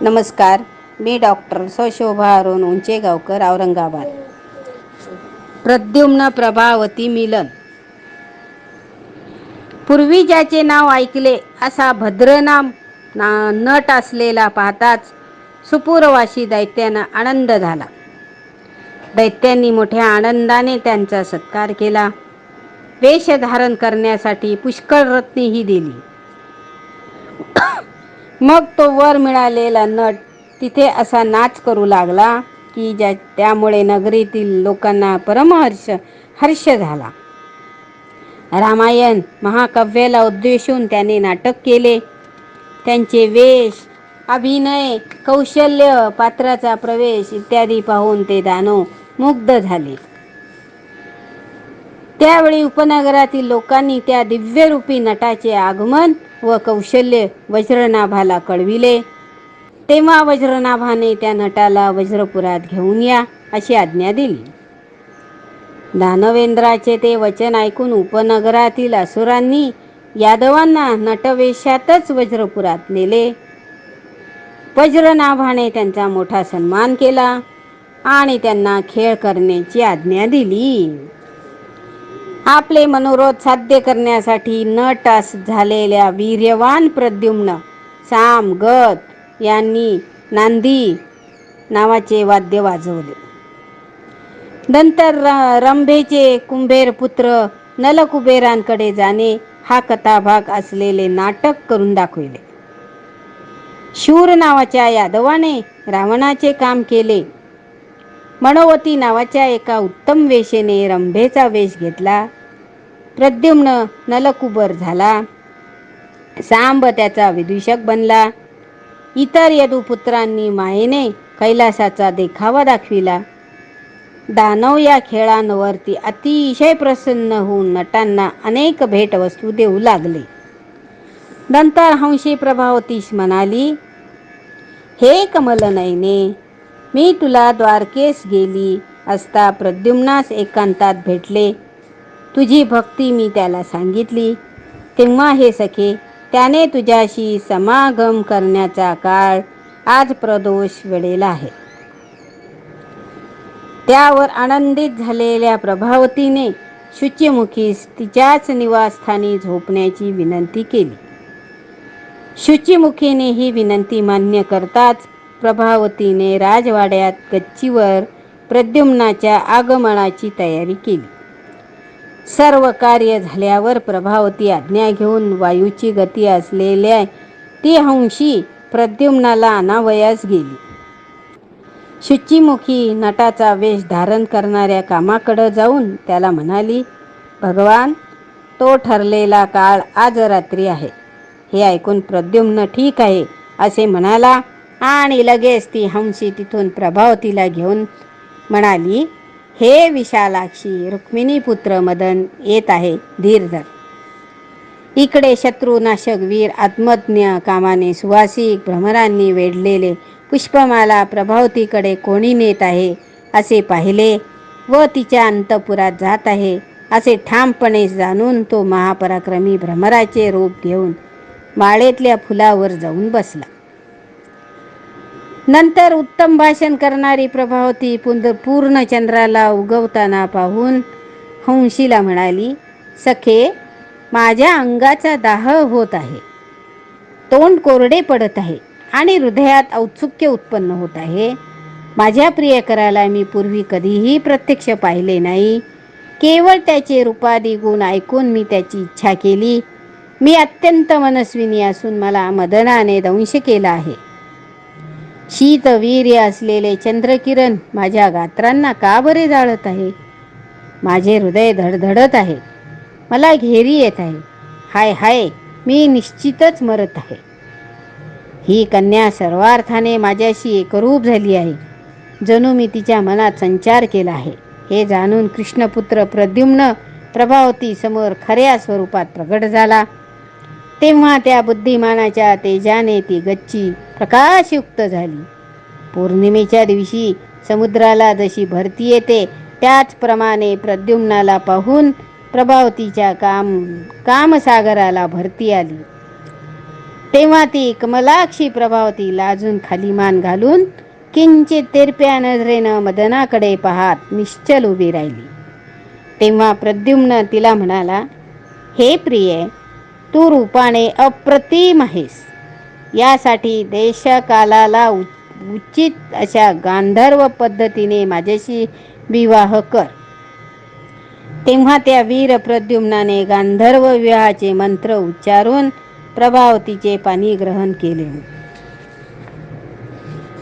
नमस्कार मी डॉक्टर सशोभा अरुण उंचेगावकर औरंगाबाद. प्रद्युम्न प्रभावती मिलन. पूर्वी ज्याचे नाव ऐकले असा भद्रनाम ना नट असलेला पाहताच सुपूरवाशी दैत्यानं आनंद झाला. दैत्यांनी मोठ्या आनंदाने त्यांचा सत्कार केला. वेश धारण करण्यासाठी पुष्कळ रत्नेही दिली. मग तो वर मिळालेला नट तिथे असा नाच करू लागला की ज्या त्यामुळे नगरीतील लोकांना परमहर्ष हर्ष झाला. रामायण महाकाव्याला उद्देशून त्याने नाटक केले. त्यांचे वेश अभिनय कौशल्य पात्राचा प्रवेश इत्यादी पाहून ते दानव मुग्ध झाले. त्यावेळी उपनगरातील लोकांनी त्या दिव्यरूपी नटाचे आगमन व कौशल्य वज्रनाभाला कळविले. तेव्हा वज्रनाभाने त्या नटाला वज्रपुरात घेऊन या अशी आज्ञा दिली. दानवेंद्राचे ते वचन ऐकून उपनगरातील असुरांनी यादवांना नटवेशातच वज्रपुरात नेले. वज्रनाभाने त्यांचा मोठा सन्मान केला आणि त्यांना खेळ करण्याची आज्ञा दिली. आपले मनोरोध साध्य करण्यासाठी नटास झालेल्या वीर्यवान प्रद्युम्न साम गत यांनी नांदी नावाचे वाद्य वाजवले. नंतर रंभेचे कुंभेर पुत्र नलकुबेरांकडे जाणे हा कथाभाग असलेले नाटक करून दाखविले. शूर नावाच्या यादवाने रावणाचे काम केले. मनोवती नावाच्या एका उत्तम वेशेने रंभेचा वेश घेतला. प्रद्युम्न नलकुबर झाला. सांब त्याचा विदूषक बनला. इतर यदुपुत्रांनी मायेने कैलासाचा देखावा दाखविला. दानव या खेळांवरती अतिशय प्रसन्न होऊन नटांना अनेक भेटवस्तू देऊ लागले. नंतर हंशी प्रभावतीश म्हणाली हे कमलनयने मी तुला द्वारकेस गेली असता प्रद्युम्नास एकांतात भेटले. तुझी भक्ती मी त्याला सांगितली. तेव्हा हे सखे त्याने तुझ्याशी समागम करण्याचा काळ आज प्रदोष वेळेला आहे. त्यावर आनंदित झालेल्या प्रभावतीने शुचिमुखीस तिच्याच निवासस्थानी झोपण्याची विनंती केली. शुचिमुखीने ही विनंती मान्य करताच प्रभावतीने राजवाड्यात गच्चीवर प्रद्युम्नाच्या आगमनाची तयारी केली. सर्व कार्य झाल्यावर प्रभावती आज्ञा घेऊन वायूची गती असलेल्या ती हंशी प्रद्युम्नाला अनावयास गेली. शुचिमुखी नटाचा वेश धारण करणाऱ्या कामाकडं जाऊन त्याला म्हणाली भगवान तो ठरलेला काळ आज रात्री आहे. हे ऐकून प्रद्युम्न ठीक आहे असे म्हणाला आणि लगेच ती हंसी तिथून प्रभावतीला घेऊन म्हणाली हे विशालाक्षी रुक्मिणी पुत्र मदन येत आहे धीर धर इकडे शत्रुनाशक वीर आत्मज्ञ कामाने सुवासिक भ्रमरांनी वेढलेले पुष्पमाला प्रभावतीकडे कोणी नेत आहे असे पाहिले व तिच्या अंतपुरात जात आहे असे ठामपणे जाणून तो महापराक्रमी भ्रमराचे रूप घेऊन माळेतल्या फुलावर जाऊन बसला. नंतर उत्तम भाषण करणारी प्रभावती पुंद पूर्ण चंद्राला उगवताना पाहून हंशीला म्हणाली सखे माझ्या अंगाचा दाह होत आहे. तोंड कोरडे पडत आहे आणि हृदयात औत्सुक्य उत्पन्न होत आहे. माझ्या प्रियकराला मी पूर्वी कधीही प्रत्यक्ष पाहिले नाही. केवळ त्याचे रूपादी गुण ऐकून मी त्याची इच्छा केली. मी अत्यंत मनस्विनी असून मला मदनाने दंश केला आहे. शीतवीर्य असलेले चंद्रकिरण माझ्या गात्रांना का बरे जाळत आहे? माझे हृदय धडधडत आहे. मला घेरी येत आहे. हाय हाय मी निश्चितच मरत आहे. ही कन्या सर्वार्थाने माझ्याशी एकरूप झाली आहे. जणू मी तिच्या मनात संचार केला आहे. हे जाणून कृष्णपुत्र प्रद्युम्न प्रभावती समोर खऱ्या स्वरूपात प्रगट झाला. तेव्हा त्या बुद्धिमानाच्या तेजाने ती गच्ची प्रकाशयुक्त झाली. पौर्णिमेच्या दिवशी समुद्राला जशी भरती येते त्याचप्रमाणे प्रद्युम्नाला पाहून प्रभावतीच्या काम कामसागराला भरती आली. तेव्हा ती कमलाक्षी प्रभावती लाजून खाली मान घालून किंचित तिरप्या नजरेनं मदनाकडे पाहत निश्चल उभी राहिली. तेव्हा प्रद्युम्न तिला म्हणाला हे प्रिय तू रूपाने अप्रतिम आहेस. यासाठी देशकालाला उचित अशा गांधर्व पद्धतीने माझ्याशी विवाह कर. तेव्हा त्या वीर प्रद्युम्नाने गांधर्व विवाहाचे मंत्र उच्चारून प्रभावतीचे पाणी ग्रहण केले.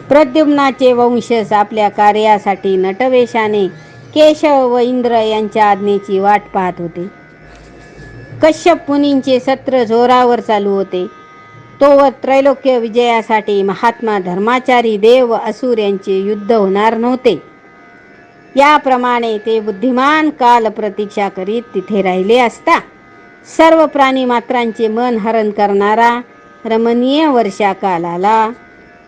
प्रद्युम्नाचे वंशज आपल्या कार्यासाठी नटवेशाने केशव व इंद्र यांच्या आज्ञेची वाट पाहत होते. कश्यप मुनींचे सत्र जोरावर चालू होते. तोवर त्रैलोक्य विजयासाठी महात्मा धर्माचारी देव असुर यांचे युद्ध होणार नव्हते. याप्रमाणे ते बुद्धिमान काल प्रतीक्षा करीत तिथे राहिले असता सर्व प्राणी मात्रांचे मन हरण करणारा रमणीय वर्षा कालाला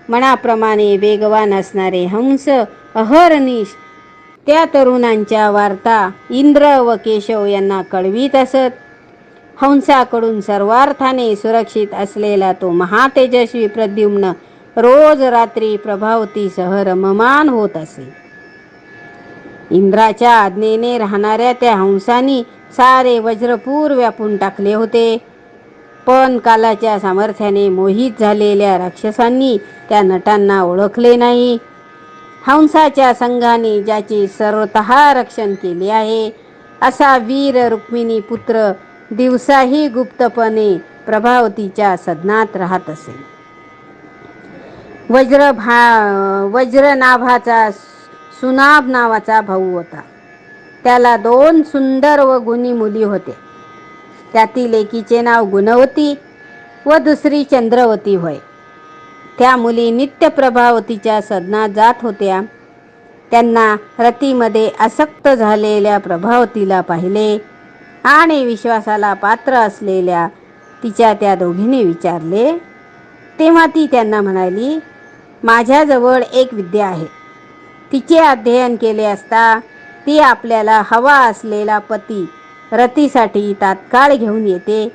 मनाप्रमाणे वेगवान असणारे हंस अहरनिश त्या तरुणांच्या वार्ता इंद्र व केशव यांना कळवीत असत. हंसाकडून सर्वार्थाने सुरक्षित असलेला तो महातेजस्वी प्रद्युम्न रोज रात्री प्रभावतीसह रममान होत असे. इंद्राच्या आज्ञेने राहणाऱ्या त्या हंसानी सारे वज्रपूर व्यापून टाकले होते. पण कालाच्या सामर्थ्याने मोहित झालेल्या राक्षसांनी त्या नटांना ओळखले नाही. हंसाच्या संघाने ज्याचे सर्वत रक्षण केले आहे असा वीर रुक्मिणी पुत्र दिवसाही गुप्तपणे प्रभावतीच्या सदनात राहत असे. वज्र भा वज्रनाभाचा सुनाभ नावाचा भाऊ होता. त्याला दोन सुंदर व गुणी मुली होते. त्यातील एकीचे नाव गुणवती व दुसरी चंद्रवती होय. त्या मुली नित्य प्रभावतीच्या सदनात जात होत्या. त्यांना रतीमध्ये आसक्त झालेल्या प्रभावतीला पाहिले आणि विश्वासाला पात्र असलेल्या तिच्या त्या दोघींनी विचारले. तेव्हा ती त्यांना म्हणाली माझ्याजवळ एक विद्या आहे. तिचे अध्ययन केले असता ती आपल्याला हवा असलेला पती रतीसाठी तात्काळ घेऊन येते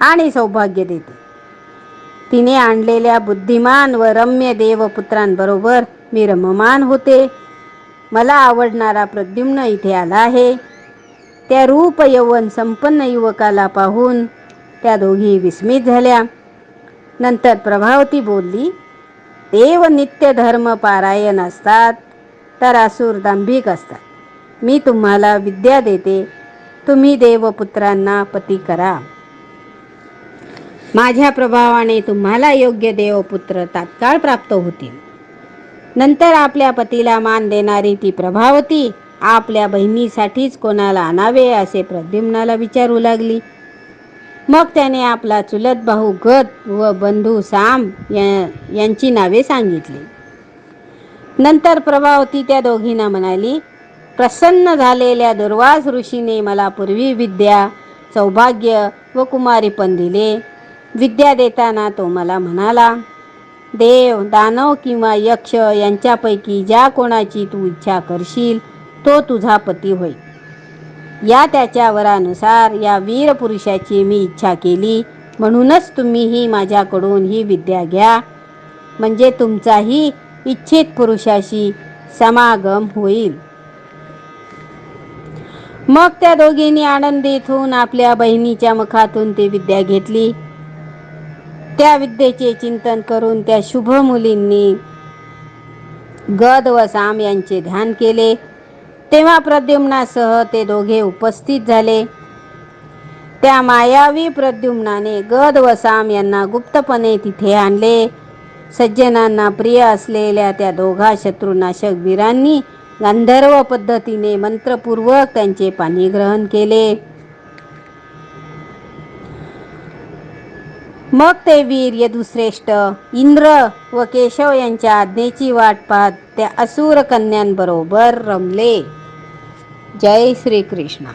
आणि सौभाग्य देते. तिने आणलेल्या बुद्धिमान व रम्य देवपुत्रांबरोबर मी रममान होते. मला आवडणारा प्रद्युम्न इथे आला आहे. त्या रूप यवन संपन्न युवकाला पाहून त्या दोघी विस्मित झाल्या. नंतर प्रभावती बोलली देव नित्य धर्म पारायण असतात तर असुर दांभिक असतात. मी तुम्हाला विद्या देते. तुम्ही देवपुत्रांना पती करा. माझ्या प्रभावाने तुम्हाला योग्य देवपुत्र तात्काळ प्राप्त होतील. नंतर आपल्या पतीला मान देणारी ती प्रभावती आपल्या बहिणीसाठीच कोणाला आणावे असे प्रद्युम्नाला विचारू लागली. मग त्याने आपला चुलत भाऊ गत व बंधू साम या यांची नावे सांगितली. नंतर प्रभावती त्या दोघींना म्हणाली प्रसन्न झालेल्या दुर्वास ऋषीने मला पूर्वी विद्या सौभाग्य व कुमारीपण दिले. विद्या देताना तो मला म्हणाला देव दानव किंवा यक्ष यांच्यापैकी ज्या कोणाची तू इच्छा करशील तो तुझा पती होय. या त्याच्या वरानुसार या वीर पुरुषाची मी इच्छा केली. म्हणूनच तुम्हीही माझ्याकडून ही विद्या घ्या. म्हणजे तुमचाही इच्छित पुरुषाशी समागम होईल. मग त्या दोघींनी आनंदित होऊन आपल्या बहिणीच्या मुखातून ती विद्या घेतली. त्या विद्येचे चिंतन करून त्या शुभ मुलींनी गद व साम यांचे ध्यान केले. तेव्हा प्रद्युम्नासह ते दोघे उपस्थित झाले. त्या मायावी प्रद्युम्नाने गद व साम यांना गुप्तपणे तिथे आणले. सज्जनांना प्रिय असलेल्या त्या दोघा शत्रुनाशक वीरांनी गांधर्व पद्धतीने मंत्रपूर्वक त्यांचे पाणी ग्रहण केले. मग ते वीर यदुश्रेष्ठ इंद्र व केशव यांच्या आज्ञेची वाट पाहत त्या असुर कन्यांबरोबर रमले. जय श्री कृष्ण